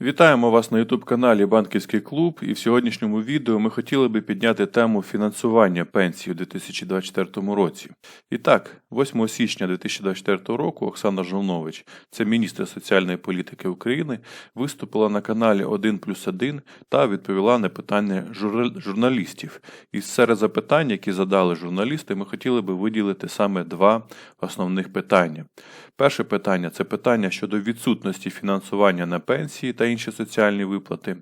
Вітаємо вас на youtube каналі Банківський клуб. І в сьогоднішньому відео ми хотіли би підняти тему фінансування пенсії у 2024 році. І так, 8 січня 2024 року Оксана Жолнович, це міністр соціальної політики України, виступила на каналі 1 плюс 1 та відповіла на питання журналістів. І серед запитань, які задали журналісти, ми хотіли би виділити саме два основних питання. Перше питання це питання щодо відсутності фінансування на пенсії та інші соціальні виплати.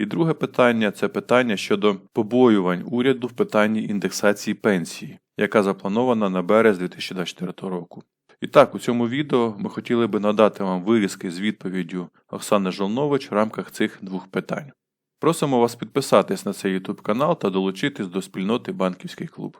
І друге питання це питання щодо побоювань уряду в питанні індексації пенсії, яка запланована на берез 2024 року. І так, у цьому відео ми хотіли би надати вам вирізки з відповіддю Оксани Жолнович в рамках цих двох питань. Просимо вас підписатись на цей YouTube канал та долучитись до спільноти Банківський клуб.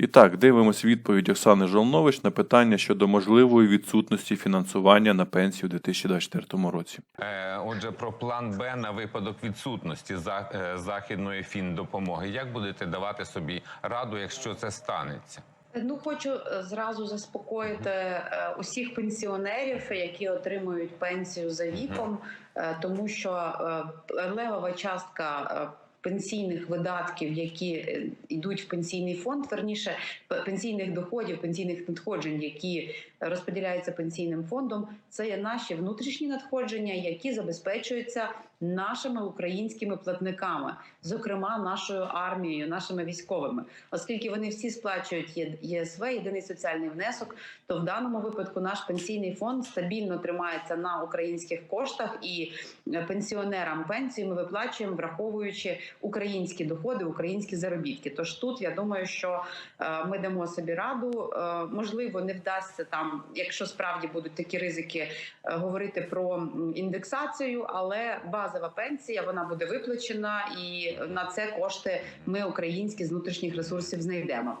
І так, дивимось відповідь Оксани Жолнович на питання щодо можливої відсутності фінансування на пенсію у 2024 році. Е, Отже, про план Б на випадок відсутності за- е, західної фіндопомоги. Як будете давати собі раду, якщо це станеться? Ну, хочу е, зразу заспокоїти усіх пенсіонерів, які отримують пенсію за віком, тому що левова частка. Пенсійних видатків, які е, йдуть в пенсійний фонд, верніше пенсійних доходів, пенсійних надходжень, які розподіляються пенсійним фондом, це є наші внутрішні надходження, які забезпечуються нашими українськими платниками, зокрема нашою армією, нашими військовими, оскільки вони всі сплачують ЄСВ, єдиний соціальний внесок. То в даному випадку наш пенсійний фонд стабільно тримається на українських коштах, і е, пенсіонерам пенсію ми виплачуємо, враховуючи українські доходи, українські заробітки. Тож тут я думаю, що е, ми дамо собі раду. Е, Можливо, не вдасться там, якщо справді будуть такі ризики, говорити про індексацію, але базова пенсія вона буде виплачена, і на це кошти ми українські з внутрішніх ресурсів знайдемо.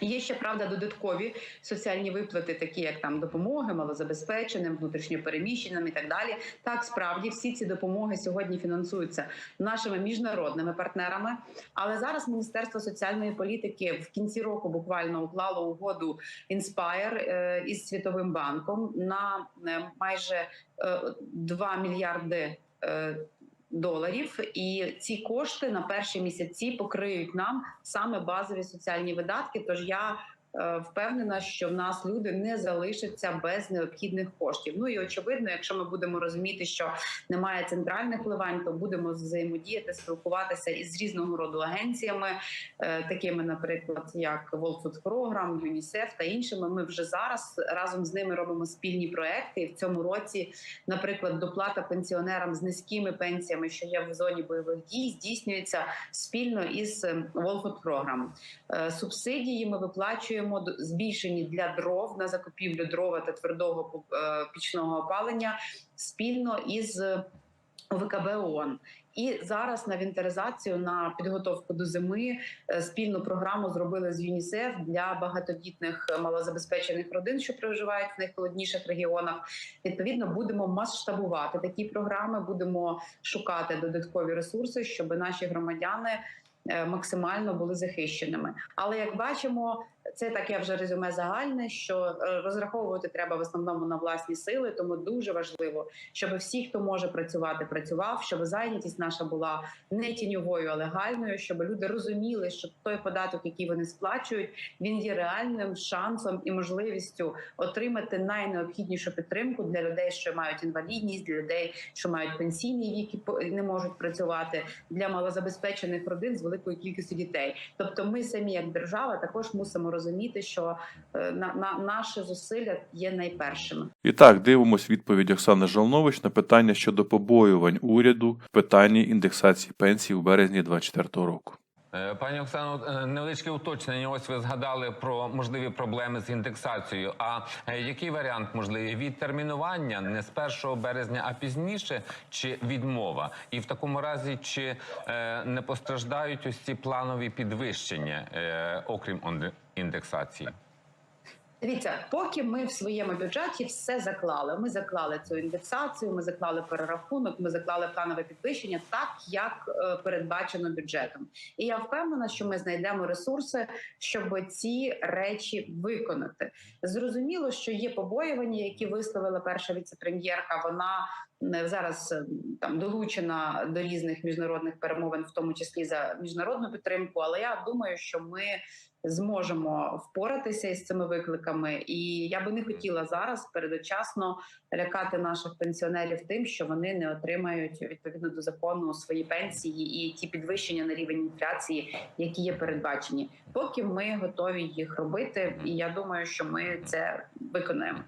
Є ще правда додаткові соціальні виплати, такі як там допомоги малозабезпеченим, внутрішньопереміщеним і так далі. Так, справді всі ці допомоги сьогодні фінансуються нашими міжнародними партнерами. Але зараз Міністерство соціальної політики в кінці року буквально уклало угоду Inspire е, із Світовим банком на е, майже е, 2 мільярди. Е, Доларів і ці кошти на перші місяці покриють нам саме базові соціальні видатки. Тож я впевнена, що в нас люди не залишаться без необхідних коштів. Ну і очевидно, якщо ми будемо розуміти, що немає центральних вливань, то будемо взаємодіяти, спілкуватися із різного роду агенціями, е, такими, наприклад, як World Food Program, UNICEF та іншими. Ми вже зараз разом з ними робимо спільні проекти. І в цьому році, наприклад, доплата пенсіонерам з низькими пенсіями, що є в зоні бойових дій, здійснюється спільно із е, World Food Program. Е, Субсидії ми виплачуємо д- збільшені для дров на закупівлю дрова та твердого е, пічного опалення спільно із ОВКБ ООН. І зараз на вінтеризацію на підготовку до зими е, спільну програму зробили з ЮНІСЕФ для багатодітних малозабезпечених родин, що проживають в найхолодніших регіонах. Відповідно, будемо масштабувати такі програми, будемо шукати додаткові ресурси, щоб наші громадяни е, максимально були захищеними. Але як бачимо, це таке вже резюме загальне, що е, розраховувати треба в основному на власні сили, тому дуже важливо, щоб всі, хто може працювати, працював, щоб зайнятість наша була не тіньовою, а легальною, щоб люди розуміли, що той податок, який вони сплачують, він є реальним шансом і можливістю отримати найнеобхіднішу підтримку для людей, що мають інвалідність, для людей, що мають пенсійний вік і не можуть працювати, для малозабезпечених родин з великою кількістю дітей. Тобто, ми самі, як держава, також мусимо розуміти, що е, на, на наші зусилля є найпершими. І так, дивимось відповідь Оксани Жолнович на питання щодо побоювань уряду в питанні індексації пенсії у березні 2024 року. Е, Пані Оксано, е, невеличке уточнення. Ось ви згадали про можливі проблеми з індексацією. А е, який варіант можливий? Відтермінування не з 1 березня, а пізніше, чи відмова? І в такому разі, чи не постраждають ось ці планові підвищення, окрім індексації? Дивіться, поки ми в своєму бюджеті все заклали. Ми заклали цю індексацію, ми заклали перерахунок, ми заклали планове підвищення, так як е, передбачено бюджетом. І я впевнена, що ми знайдемо ресурси, щоб ці речі виконати. Зрозуміло, що є побоювання, які висловила перша віцепрем'єрка. Вона зараз е, там долучена до різних міжнародних перемовин, в тому числі за міжнародну підтримку. Але я думаю, що ми зможемо впоратися із цими викликами, і я би не хотіла зараз передочасно лякати наших пенсіонерів тим, що вони не отримають відповідно до закону свої пенсії і ті підвищення на рівень інфляції, які є передбачені. Поки ми готові їх робити, і я думаю, що ми це виконаємо.